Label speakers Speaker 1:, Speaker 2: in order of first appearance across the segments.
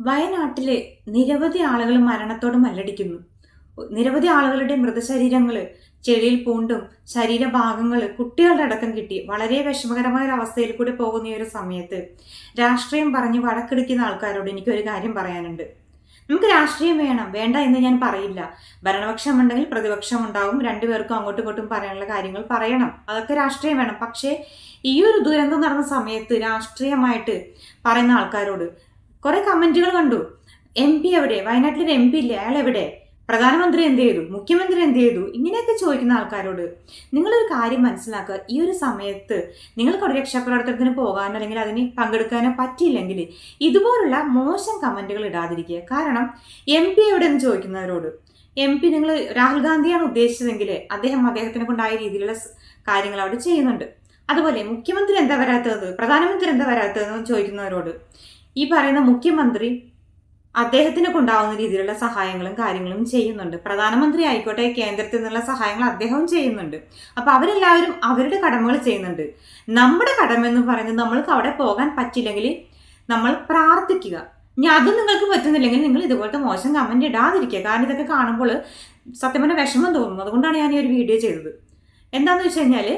Speaker 1: വയനാട്ടിലെ നിരവധി ആളുകൾ മരണത്തോട് മല്ലടിക്കുന്നു. നിരവധി ആളുകളുടെ മൃതശരീരങ്ങൾ ചെളിയിൽ പൂണ്ടും ശരീരഭാഗങ്ങൾ കുട്ടികളുടെ അടക്കം കിട്ടി. വളരെ വിഷമകരമായ ഒരു അവസ്ഥയിൽ കൂടി പോകുന്ന ഈ ഒരു സമയത്ത് രാഷ്ട്രീയം പറഞ്ഞ് വഴക്കെടുക്കുന്ന ആൾക്കാരോട് എനിക്കൊരു കാര്യം പറയാനുണ്ട്. നമുക്ക് രാഷ്ട്രീയം വേണം. വേണ്ട എന്ന് ഞാൻ പറയില്ല. ഭരണപക്ഷം ഉണ്ടെങ്കിൽ പ്രതിപക്ഷം ഉണ്ടാവും. രണ്ടുപേർക്കും അങ്ങോട്ടും ഇങ്ങോട്ടും പറയാനുള്ള കാര്യങ്ങൾ പറയണം. അതൊക്കെ രാഷ്ട്രീയം വേണം. പക്ഷേ ഈ ഒരു ദുരന്തം നടന്ന സമയത്ത് രാഷ്ട്രീയമായിട്ട് പറയുന്ന ആൾക്കാരോട് കുറെ കമന്റുകൾ കണ്ടു. എം പി എവിടെ? വയനാട്ടിലൊരു എം പി ഇല്ലേ? അയാൾ എവിടെ? പ്രധാനമന്ത്രി എന്ത് ചെയ്തു? മുഖ്യമന്ത്രി എന്ത് ചെയ്തു? ഇങ്ങനെയൊക്കെ ചോദിക്കുന്ന ആൾക്കാരോട് നിങ്ങളൊരു കാര്യം മനസ്സിലാക്കുക. ഈ ഒരു സമയത്ത് നിങ്ങൾക്ക് ഒരു രക്ഷാപ്രവർത്തനത്തിന് പോകാനോ അല്ലെങ്കിൽ അതിന് പങ്കെടുക്കാനോ പറ്റിയില്ലെങ്കിൽ ഇതുപോലുള്ള മോശം കമന്റുകൾ ഇടാതിരിക്കുക. കാരണം എം പി എവിടെ എന്ന് ചോദിക്കുന്നവരോട് എം പി നിങ്ങൾ രാഹുൽ ഗാന്ധിയാണ് ഉദ്ദേശിച്ചതെങ്കിൽ അദ്ദേഹം അദ്ദേഹത്തിനെ കൊണ്ടായ രീതിയിലുള്ള കാര്യങ്ങൾ അവിടെ ചെയ്യുന്നുണ്ട്. അതുപോലെ മുഖ്യമന്ത്രി എന്താ വരാത്തത്? പ്രധാനമന്ത്രി എന്താ വരാത്തതെന്ന് ചോദിക്കുന്നവരോട് ഈ പറയുന്ന മുഖ്യമന്ത്രി അദ്ദേഹത്തിന് കൊണ്ടാവുന്ന രീതിയിലുള്ള സഹായങ്ങളും കാര്യങ്ങളും ചെയ്യുന്നുണ്ട്. പ്രധാനമന്ത്രി ആയിക്കോട്ടെ കേന്ദ്രത്തിൽ നിന്നുള്ള സഹായങ്ങൾ അദ്ദേഹവും ചെയ്യുന്നുണ്ട്. അപ്പൊ അവരെല്ലാവരും അവരുടെ കടമകൾ ചെയ്യുന്നുണ്ട്. നമ്മുടെ കടമ എന്ന് പറയുന്നത് നമ്മൾക്ക് അവിടെ പോകാൻ പറ്റില്ലെങ്കിൽ നമ്മൾ പ്രാർത്ഥിക്കുക. ഇനി അതും നിങ്ങൾക്ക് പറ്റുന്നില്ലെങ്കിൽ നിങ്ങൾ ഇതുപോലത്തെ മോശം കമന്റ് ഇടാതിരിക്കുക. കാരണം ഇതൊക്കെ കാണുമ്പോൾ സത്യം പറഞ്ഞ വിഷമം തോന്നുന്നു അതുകൊണ്ടാണ് ഞാൻ ഈ ഒരു വീഡിയോ ചെയ്തത്. എന്താന്ന് വെച്ച് കഴിഞ്ഞാൽ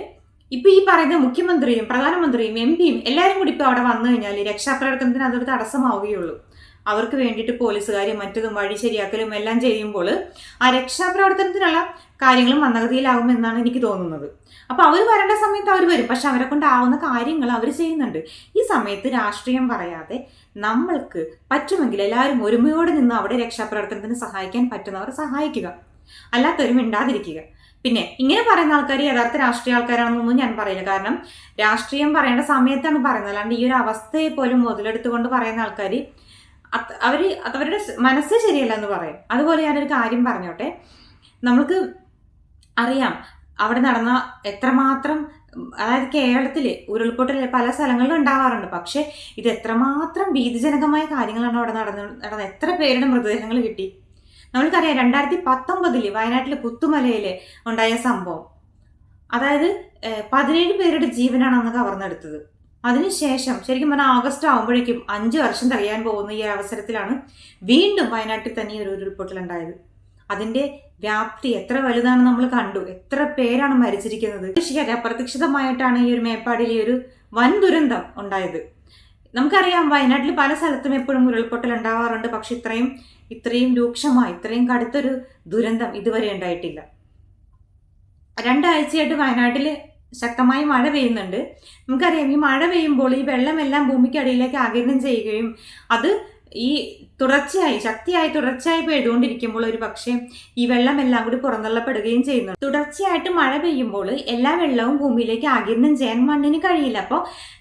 Speaker 1: ഇപ്പൊ ഈ പറയുന്ന മുഖ്യമന്ത്രിയും പ്രധാനമന്ത്രിയും എം പിയും എല്ലാവരും കൂടി ഇപ്പൊ അവിടെ വന്നു കഴിഞ്ഞാൽ രക്ഷാപ്രവർത്തനത്തിന് അതൊരു തടസ്സമാവുകയുള്ളൂ. അവർക്ക് വേണ്ടിയിട്ട് പോലീസുകാരും മറ്റതും വഴി ശരിയാക്കലും എല്ലാം ചെയ്യുമ്പോൾ ആ രക്ഷാപ്രവർത്തനത്തിനുള്ള കാര്യങ്ങളും മന്ദഗതിയിലാവും എന്നാണ് എനിക്ക് തോന്നുന്നത്. അപ്പൊ അവർ വരേണ്ട സമയത്ത് അവർ വരും. പക്ഷെ അവരെ കൊണ്ടാവുന്ന കാര്യങ്ങൾ അവർ ചെയ്യുന്നുണ്ട്. ഈ സമയത്ത് രാഷ്ട്രീയം പറയാതെ നമ്മൾക്ക് പറ്റുമെങ്കിൽ എല്ലാവരും ഒരുമയോടെ നിന്ന് അവിടെ രക്ഷാപ്രവർത്തനത്തിന് സഹായിക്കാൻ പറ്റുന്നവർ സഹായിക്കുക. അല്ലാത്തവരും മിണ്ടാതിരിക്കുക. പിന്നെ ഇങ്ങനെ പറയുന്ന ആൾക്കാർ യഥാർത്ഥ രാഷ്ട്രീയ ആൾക്കാരാണെന്നൊന്നും ഞാൻ പറയില്ല. കാരണം രാഷ്ട്രീയം പറയേണ്ട സമയത്താണ് പറയുന്നത്. അല്ലാണ്ട് ഈ ഒരു അവസ്ഥയെ പോലും മുതലെടുത്തുകൊണ്ട് പറയുന്ന ആൾക്കാർ അവർ അവരുടെ മനസ്സ് ശരിയല്ല എന്ന് പറയും. അതുപോലെ ഞാനൊരു കാര്യം പറഞ്ഞോട്ടെ. നമുക്ക് അറിയാം അവിടെ നടന്ന എത്രമാത്രം അതായത് കേരളത്തിൽ ഉരുൾപൊട്ടൽ പല സ്ഥലങ്ങളിലും ഉണ്ടാവാറുണ്ട്. പക്ഷേ ഇത് എത്രമാത്രം ഭീതിജനകമായ കാര്യങ്ങളാണ് അവിടെ നടന്ന നടന്നത് എത്ര പേരുടെ മൃതദേഹങ്ങൾ കിട്ടി? നമ്മൾക്കറിയാം രണ്ടായിരത്തി പത്തൊമ്പതിൽ വയനാട്ടിലെ പുത്തുമലയിൽ ഉണ്ടായ സംഭവം. അതായത് പതിനേഴ് പേരുടെ ജീവനാണ് അന്ന് കവർന്നെടുത്തത്. അതിനുശേഷം ശരിക്കും പറഞ്ഞാൽ ഓഗസ്റ്റ് ആകുമ്പോഴേക്കും അഞ്ച് വർഷം തികയാൻ പോകുന്ന ഈ അവസരത്തിലാണ് വീണ്ടും വയനാട്ടിൽ തന്നെ ഒരു ഉരുൾപൊട്ടൽ ഉണ്ടായത് അതിന്റെ വ്യാപ്തി എത്ര വലുതാണ് നമ്മൾ കണ്ടു. എത്ര പേരാണ് മരിച്ചിരിക്കുന്നത്? അപ്രതീക്ഷിതമായിട്ടാണ് ഈ ഒരു മേപ്പാടിൽ ഈ ഒരു വൻ ദുരന്തം ഉണ്ടായത്. നമുക്കറിയാം വയനാട്ടിൽ പല സ്ഥലത്തും എപ്പോഴും ഉരുൾപൊട്ടൽ ഉണ്ടാവാറുണ്ട്. പക്ഷെ ഇത്രയും ഇത്രയും രൂക്ഷമായി ഇത്രയും കടുത്തൊരു ദുരന്തം ഇതുവരെ ഉണ്ടായിട്ടില്ല. രണ്ടാഴ്ചയായിട്ട് വയനാട്ടിൽ ശക്തമായി മഴ പെയ്യുന്നുണ്ട്. നമുക്കറിയാം ഈ മഴ പെയ്യുമ്പോൾ ഈ വെള്ളമെല്ലാം ഭൂമിക്കടിയിലേക്ക് ആകിരണം ചെയ്യുകയും അത് ഈ തുടർച്ചയായി ശക്തിയായി തുടർച്ചയായി പെയ്തുകൊണ്ടിരിക്കുമ്പോൾ ഒരു പക്ഷേ ഈ വെള്ളമെല്ലാം കൂടി പുറന്തള്ളപ്പെടുകയും ചെയ്യുന്നു. തുടർച്ചയായിട്ട് മഴ പെയ്യുമ്പോൾ എല്ലാ വെള്ളവും ഭൂമിയിലേക്ക് ആകിരണം ചെയ്യാൻ മണ്ണിന് കഴിയില്ല. അപ്പോൾ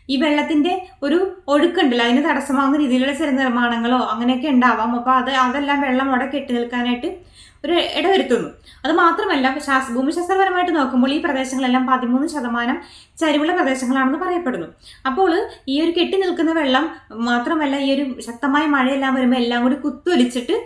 Speaker 1: ഈ വെള്ളത്തിന്റെ ഒരു ഒഴുക്കുണ്ടല്ലോ അതിന് തടസ്സമാകുന്ന രീതിയിലുള്ള ചില നിർമ്മാണങ്ങളോ അങ്ങനെയൊക്കെ ഉണ്ടാവാം. അപ്പോൾ അത് അതെല്ലാം വെള്ളം അവിടെ കെട്ടി നിൽക്കാനായിട്ട് ഒരു ഇടവരുത്തുന്നു. അത് മാത്രമല്ല ശാസ് ഭൂമിശാസ്ത്രപരമായിട്ട് നോക്കുമ്പോൾ ഈ പ്രദേശങ്ങളെല്ലാം പതിമൂന്ന് ശതമാനം ചരിവുള്ള പ്രദേശങ്ങളാണെന്ന് പറയപ്പെടുന്നു. അപ്പോൾ ഈ ഒരു കെട്ടി നിൽക്കുന്ന വെള്ളം മാത്രമല്ല ഈ ഒരു ശക്തമായ മഴയെല്ലാം വരുമ്പോൾ എല്ലാം കൂടി കുത്തൊലിച്ചിട്ട്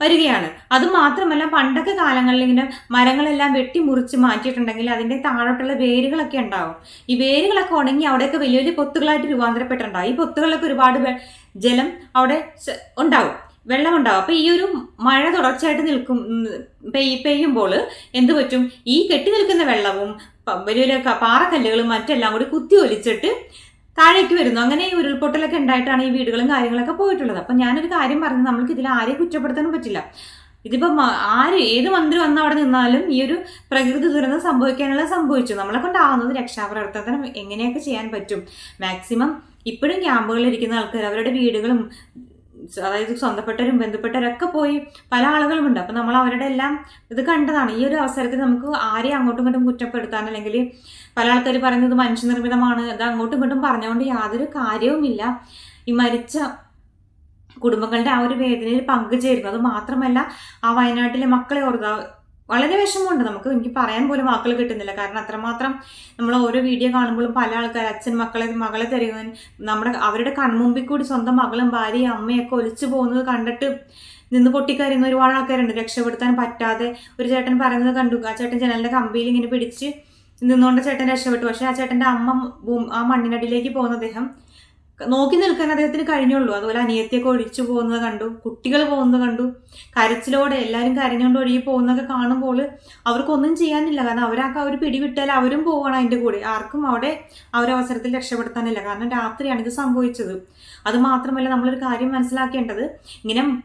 Speaker 1: വരികയാണ്. അത് മാത്രമല്ല പണ്ടൊക്കെ കാലങ്ങളിൽ ഇങ്ങനെ മരങ്ങളെല്ലാം വെട്ടി മുറിച്ച് മാറ്റിയിട്ടുണ്ടെങ്കിൽ അതിന്റെ താഴോട്ടുള്ള വേരുകളൊക്കെ ഉണ്ടാവും. ഈ വേരുകളൊക്കെ ഉണങ്ങി അവിടെയൊക്കെ വലിയ വലിയ പൊത്തുകളായിട്ട് രൂപാന്തരപ്പെട്ടിട്ടുണ്ടാവും. ഈ പൊത്തുകളൊക്കെ ഒരുപാട് ജലം അവിടെ ഉണ്ടാവും. വെള്ളം ഉണ്ടാവും. അപ്പൊ ഈ ഒരു മഴ തുടർച്ചയായിട്ട് നിൽക്കും പെയ് പെയ്യുമ്പോൾ എന്ത് പറ്റും? ഈ കെട്ടി നിൽക്കുന്ന വെള്ളവും വലിയ വലിയ പാറക്കല്ലുകളും മറ്റെല്ലാം കൂടി കുത്തി ഒലിച്ചിട്ട് താഴേക്ക് വരുന്നു. അങ്ങനെ ഈ ഉരുൾപൊട്ടലൊക്കെ ഉണ്ടായിട്ടാണ് ഈ വീടുകളും കാര്യങ്ങളൊക്കെ പോയിട്ടുള്ളത്. അപ്പൊ ഞാനൊരു കാര്യം പറഞ്ഞു. നമ്മൾക്ക് ഇതിൽ ആരെയും കുറ്റപ്പെടുത്താനും പറ്റില്ല. ഇതിപ്പം ആര് ഏത് മന്ത്രി വന്ന് അവിടെ നിന്നാലും ഈ ഒരു പ്രകൃതി ദുരന്തം സംഭവിക്കാനുള്ളത് സംഭവിച്ചു. നമ്മളെ കൊണ്ടാവുന്നത് രക്ഷാപ്രവർത്തനം എങ്ങനെയൊക്കെ ചെയ്യാൻ പറ്റും. മാക്സിമം ഇപ്പോഴും ക്യാമ്പുകളിൽ ഇരിക്കുന്ന ആൾക്കാർ അവരുടെ വീടുകളും അതായത് സ്വന്തപ്പെട്ടവരും ബന്ധപ്പെട്ടവരും ഒക്കെ പോയി പല ആളുകളുമുണ്ട്. അപ്പം നമ്മൾ അവരുടെ എല്ലാം ഇത് കണ്ടതാണ്. ഈ ഒരു അവസരത്തിൽ നമുക്ക് ആരെയും അങ്ങോട്ടും ഇങ്ങോട്ടും കുറ്റപ്പെടുത്താൻ അല്ലെങ്കിൽ പല ആൾക്കാർ പറയുന്നത് മനുഷ്യനിർമ്മിതമാണ് അത് അങ്ങോട്ടും ഇങ്ങോട്ടും പറഞ്ഞുകൊണ്ട് യാതൊരു കാര്യവുമില്ല ഈ മരിച്ച കുടുംബങ്ങളുടെ ആ ഒരു വേദനയിൽ പങ്കുചേരുന്നു. അത് മാത്രമല്ല ആ വയനാട്ടിലെ മക്കളെ ഓർക്കുക വളരെ വിഷമമുണ്ട്. നമുക്ക് എനിക്ക് പറയാൻ പോലും വാക്കുകൾ കിട്ടുന്നില്ല. കാരണം അത്രമാത്രം നമ്മൾ ഓരോ വീഡിയോ കാണുമ്പോഴും പല ആൾക്കാർ അച്ഛൻ മക്കളെ മകളെ തരുവാൻ നമ്മുടെ അവരുടെ കൺമുമ്പിൽ കൂടി സ്വന്തം മകളും ഭാര്യയും അമ്മയൊക്കെ ഒലിച്ചു പോകുന്നത് കണ്ടിട്ട് നിന്ന് പൊട്ടിക്കരയുന്ന ഒരുപാട് ആൾക്കാരുണ്ട്. രക്ഷപ്പെടുത്താൻ പറ്റാതെ ഒരു ചേട്ടൻ പറയുന്നത് കണ്ടു. ആ ചേട്ടൻ ജനലിന്റെ കമ്പിയിൽ ഇങ്ങനെ പിടിച്ച് നിന്നുകൊണ്ട് ചേട്ടൻ രക്ഷപ്പെട്ടു. പക്ഷേ ആ ചേട്ടന്റെ അമ്മ ആ മണ്ണിനടിയിലേക്ക് പോകുന്ന അദ്ദേഹം നോക്കി നിൽക്കാൻ അദ്ദേഹത്തിന് കഴിഞ്ഞുള്ളൂ. അതുപോലെ അനിയത്തിയൊക്കെ ഒഴിച്ചു പോകുന്നത് കണ്ടു. കുട്ടികൾ പോകുന്നത് കണ്ടു. കരച്ചിലോടെ എല്ലാവരും കരഞ്ഞുകൊണ്ട് ഒഴുകി പോകുന്നതൊക്കെ കാണുമ്പോൾ അവർക്കൊന്നും ചെയ്യാനില്ല. കാരണം അവരൊക്കെ അവർ പിടിവിട്ടാൽ അവരും പോവാണ് അതിന്റെ കൂടെ. ആർക്കും അവിടെ ആ ഒരു അവസരത്തിൽ രക്ഷപ്പെടുത്താനില്ല. കാരണം രാത്രിയാണ് ഇത് സംഭവിച്ചത്. അത് മാത്രമല്ല നമ്മളൊരു കാര്യം മനസ്സിലാക്കേണ്ടത്. ഇങ്ങനെ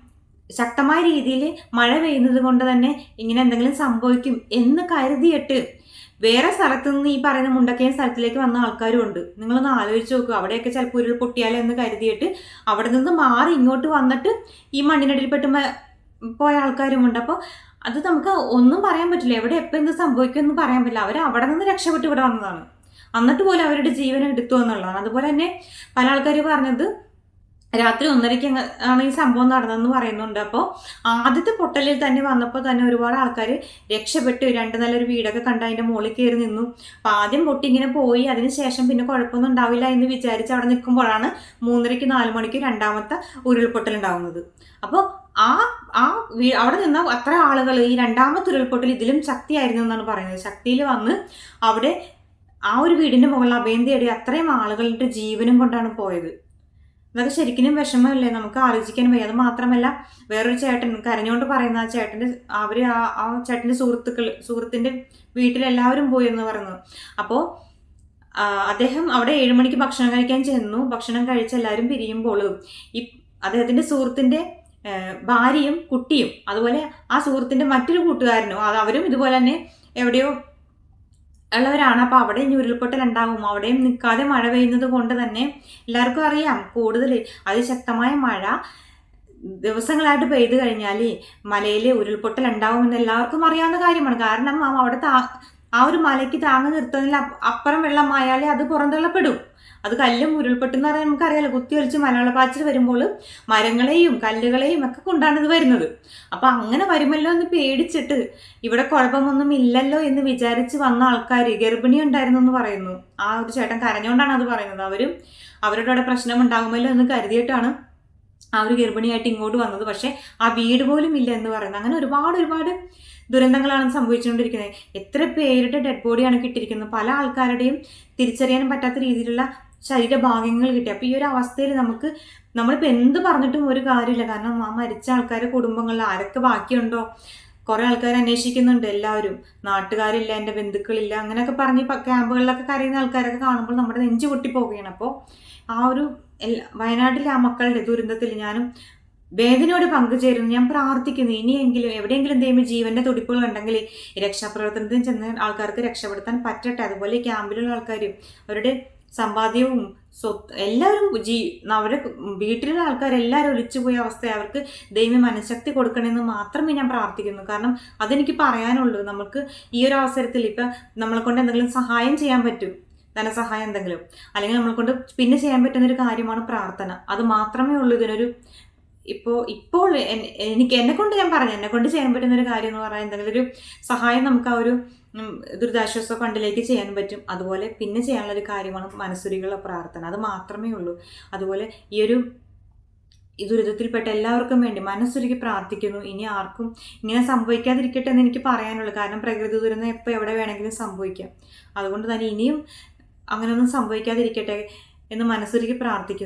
Speaker 1: ശക്തമായ രീതിയിൽ മഴ പെയ്യുന്നത് കൊണ്ട് തന്നെ ഇങ്ങനെ എന്തെങ്കിലും സംഭവിക്കും എന്ന് കരുതിയിട്ട് വേറെ സ്ഥലത്ത് നിന്ന് ഈ പറയുന്ന മുണ്ടക്കയം സ്ഥലത്തിലേക്ക് വന്ന ആൾക്കാരും ഉണ്ട് നിങ്ങളൊന്ന് ആലോചിച്ച് നോക്കുക അവിടെയൊക്കെ ചിലപ്പോൾ ഉരുൾ പൊട്ടിയാലോ എന്ന് കരുതിയിട്ട് അവിടെ നിന്ന് മാറി ഇങ്ങോട്ട് വന്നിട്ട് ഈ മണ്ണിനടിയിൽപ്പെട്ട് മ- പോയ ആൾക്കാരുമുണ്ട്. അപ്പോൾ അത് നമുക്ക് ഒന്നും പറയാൻ പറ്റില്ല. എവിടെ എപ്പോൾ എന്ത് സംഭവിക്കുമെന്ന് പറയാൻ പറ്റില്ല. അവർ അവിടെ നിന്ന് രക്ഷപ്പെട്ട് ഇവിടെ വന്നതാണ്. എന്നിട്ട് പോലും അവരുടെ ജീവനം എടുത്തു എന്നുള്ളതാണ്. അതുപോലെ തന്നെ പല ആൾക്കാർ പറഞ്ഞത് രാത്രി ഒന്നരയ്ക്ക് ആണ് ഈ സംഭവം നടന്നതെന്ന് പറയുന്നുണ്ട്. അപ്പോൾ ആദ്യത്തെ പൊട്ടലിൽ തന്നെ വന്നപ്പോൾ തന്നെ ഒരുപാട് ആൾക്കാർ രക്ഷപ്പെട്ടു. രണ്ട് നല്ലൊരു വീടൊക്കെ കണ്ട് അതിന്റെ മുകളിൽ കയറി നിന്നു. അപ്പോൾ ആദ്യം പൊട്ടി ഇങ്ങനെ പോയി. അതിന് ശേഷം പിന്നെ കുഴപ്പമൊന്നും ഉണ്ടാവില്ല എന്ന് വിചാരിച്ച് അവിടെ നിൽക്കുമ്പോഴാണ് മൂന്നരയ്ക്ക് നാല് മണിക്ക് രണ്ടാമത്തെ ഉരുൾപൊട്ടൽ ഉണ്ടാകുന്നത് അപ്പോൾ ആ ആ അവിടെ നിന്ന അത്ര ആളുകൾ ഈ രണ്ടാമത്തെ ഉരുൾപൊട്ടൽ ഇതിലും ശക്തിയായിരുന്നു എന്നാണ് പറയുന്നത്. ശക്തിയിൽ വന്ന് അവിടെ ആ ഒരു വീടിന്റെ മുകളിൽ അഭയം തേടി അത്രയും ആളുകളുടെ ജീവനും കൊണ്ടാണ് പോയത്. അതൊക്കെ ശരിക്കും വിഷമമല്ലേ? നമുക്ക് ആലോചിക്കാൻ വയ്യ. അത് മാത്രമല്ല വേറൊരു ചേട്ടൻ കരഞ്ഞുകൊണ്ട് പറയുന്ന ആ ചേട്ടന്റെ അവർ ആ ആ ചേട്ടന്റെ സുഹൃത്തുക്കൾ സുഹൃത്തിന്റെ വീട്ടിലെല്ലാവരും പോയി എന്ന് പറഞ്ഞു അപ്പോൾ അദ്ദേഹം അവിടെ ഏഴുമണിക്ക് ഭക്ഷണം കഴിക്കാൻ ചെന്നു. ഭക്ഷണം കഴിച്ച് എല്ലാവരും പിരിയുമ്പോൾ ഈ അദ്ദേഹത്തിന്റെ സുഹൃത്തിന്റെ ഭാര്യയും കുട്ടിയും അതുപോലെ ആ സുഹൃത്തിന്റെ മറ്റൊരു കൂട്ടുകാരനും അവരും ഇതുപോലെ തന്നെ എവിടെയോ ഉള്ളവരാണ്. അപ്പോൾ അവിടെ ഇനി ഉരുൾപൊട്ടൽ ഉണ്ടാകും അവിടെയും നിൽക്കാതെ മഴ പെയ്യുന്നത് കൊണ്ട് തന്നെ എല്ലാവർക്കും അറിയാം കൂടുതൽ അതിശക്തമായ മഴ ദിവസങ്ങളായിട്ട് പെയ്തു കഴിഞ്ഞാൽ മലയിൽ ഉരുൾപൊട്ടൽ ഉണ്ടാവുമെന്ന് എല്ലാവർക്കും അറിയാവുന്ന കാര്യമാണ്. കാരണം അവിടുത്തെ ആ ഒരു മലയ്ക്ക് താങ്ങി നിർത്തുന്നതിൽ അപ്പ- അപ്പുറം വെള്ളമായാലേ അത് പുറന്തള്ളപ്പെടും. അത് കല്ലും ഉരുൾപൊട്ടെന്ന് പറയാൻ നമുക്കറിയാലോ. കുത്തി ഒലിച്ച് മലവെള്ളപ്പാച്ചിൽ വരുമ്പോൾ മരങ്ങളെയും കല്ലുകളെയും ഒക്കെ കൊണ്ടാണ് ഇത് വരുന്നത്. അപ്പം അങ്ങനെ വരുമല്ലോ എന്ന് പേടിച്ചിട്ട് ഇവിടെ കുഴപ്പമൊന്നും ഇല്ലല്ലോ എന്ന് വിചാരിച്ച് വന്ന ആൾക്കാർ ഗർഭിണി ഉണ്ടായിരുന്നു എന്ന് പറയുന്നു. ആ ഒരു ചേട്ടൻ കരഞ്ഞുകൊണ്ടാണ് അത് പറയുന്നത്. അവരും അവരുടെ അവിടെ പ്രശ്നം ഉണ്ടാകുമല്ലോ എന്ന് കരുതിയിട്ടാണ് ആ ഒരു ഗർഭിണിയായിട്ട് ഇങ്ങോട്ട് വന്നത്. പക്ഷേ ആ വീട് പോലും ഇല്ല എന്ന് പറയുന്നത്. അങ്ങനെ ഒരുപാട് ഒരുപാട് ദുരന്തങ്ങളാണ് സംഭവിച്ചുകൊണ്ടിരിക്കുന്നത്. എത്ര പേരുടെ ഡെഡ് ബോഡിയാണ് കിട്ടിയിരിക്കുന്നത്. പല ആൾക്കാരുടെയും തിരിച്ചറിയാൻ പറ്റാത്ത രീതിയിലുള്ള ശരീരഭാഗങ്ങൾ കിട്ടി. അപ്പോൾ ഈ ഒരു അവസ്ഥയിൽ നമുക്ക് നമ്മളിപ്പോൾ എന്ത് പറഞ്ഞിട്ടും ഒരു കാര്യമില്ല. കാരണം ആ മരിച്ച ആൾക്കാരെ കുടുംബങ്ങളിൽ ആരൊക്കെ ബാക്കിയുണ്ടോ? കുറേ ആൾക്കാർ അന്വേഷിക്കുന്നുണ്ട് എല്ലാവരും. നാട്ടുകാരില്ല എന്റെ ബന്ധുക്കളില്ല അങ്ങനെയൊക്കെ പറഞ്ഞ് ക്യാമ്പുകളിലൊക്കെ കരയുന്ന ആൾക്കാരൊക്കെ കാണുമ്പോൾ നമ്മുടെ നെഞ്ചു പൊട്ടിപ്പോവുകയാണ്. അപ്പോൾ ആ ഒരു വയനാട്ടിലെ ആ മക്കളുടെ ദുരന്തത്തിൽ ഞാനും വേദനയോട് പങ്കുചേരുന്നു. ഞാൻ പ്രാർത്ഥിക്കുന്നു ഇനിയെങ്കിലും എവിടെയെങ്കിലും എന്തെങ്കിലും ജീവന്റെ തുടിപ്പുകൾ ഉണ്ടെങ്കിൽ രക്ഷാപ്രവർത്തനത്തിന് ചെന്ന ആൾക്കാർക്ക് രക്ഷപ്പെടുത്താൻ പറ്റട്ടെ. അതുപോലെ ക്യാമ്പിലുള്ള ആൾക്കാരും അവരുടെ സമ്പാദ്യവും സ്വത്ത് എല്ലാവരും ജീ അവരെ വീട്ടിലുള്ള ആൾക്കാരെല്ലാവരും ഒലിച്ചുപോയ അവസ്ഥ അവർക്ക് ദൈവം മനഃശക്തി കൊടുക്കണമെന്ന് മാത്രമേ ഞാൻ പ്രാർത്ഥിക്കുന്നു. കാരണം അതെനിക്ക് പറയാനുള്ളൂ. നമുക്ക് ഈ ഒരു അവസരത്തിൽ ഇപ്പം നമ്മളെ കൊണ്ട് എന്തെങ്കിലും സഹായം ചെയ്യാൻ പറ്റും. ധനസഹായം എന്തെങ്കിലും. അല്ലെങ്കിൽ നമ്മളെ കൊണ്ട് പിന്നെ ചെയ്യാൻ പറ്റുന്ന ഒരു കാര്യമാണ് പ്രാർത്ഥന. അത് മാത്രമേ ഉള്ളൂ ഇതിനൊരു ഇപ്പോൾ ഇപ്പോൾ എനിക്ക് എന്നെ കൊണ്ട് ഞാൻ പറഞ്ഞു. എന്നെ കൊണ്ട് ചെയ്യാൻ പറ്റുന്ന ഒരു കാര്യം എന്ന് പറഞ്ഞാൽ എന്തെങ്കിലും ഒരു സഹായം നമുക്ക് ആ ഒരു ദുരിതാശ്വാസ ഫണ്ടിലേക്ക് ചെയ്യാൻ പറ്റും. അതുപോലെ പിന്നെ ചെയ്യാനുള്ളൊരു കാര്യമാണ് മനസ്സുരികളുടെ പ്രാർത്ഥന. അത് മാത്രമേ ഉള്ളൂ. അതുപോലെ ഈ ഒരു ഈ ദുരിതത്തിൽപ്പെട്ട എല്ലാവർക്കും വേണ്ടി മനസ്സുരുക്കി പ്രാർത്ഥിക്കുന്നു. ഇനി ആർക്കും ഇങ്ങനെ സംഭവിക്കാതിരിക്കട്ടെ എന്ന് എനിക്ക് പറയാനുള്ളൂ. കാരണം പ്രകൃതി ദുരന്തം എപ്പോൾ എവിടെ വേണമെങ്കിലും സംഭവിക്കാം. അതുകൊണ്ട് തന്നെ ഇനിയും അങ്ങനെയൊന്നും സംഭവിക്കാതിരിക്കട്ടെ എന്ന് മനസ്സുരുക്കി പ്രാർത്ഥിക്കുന്നു.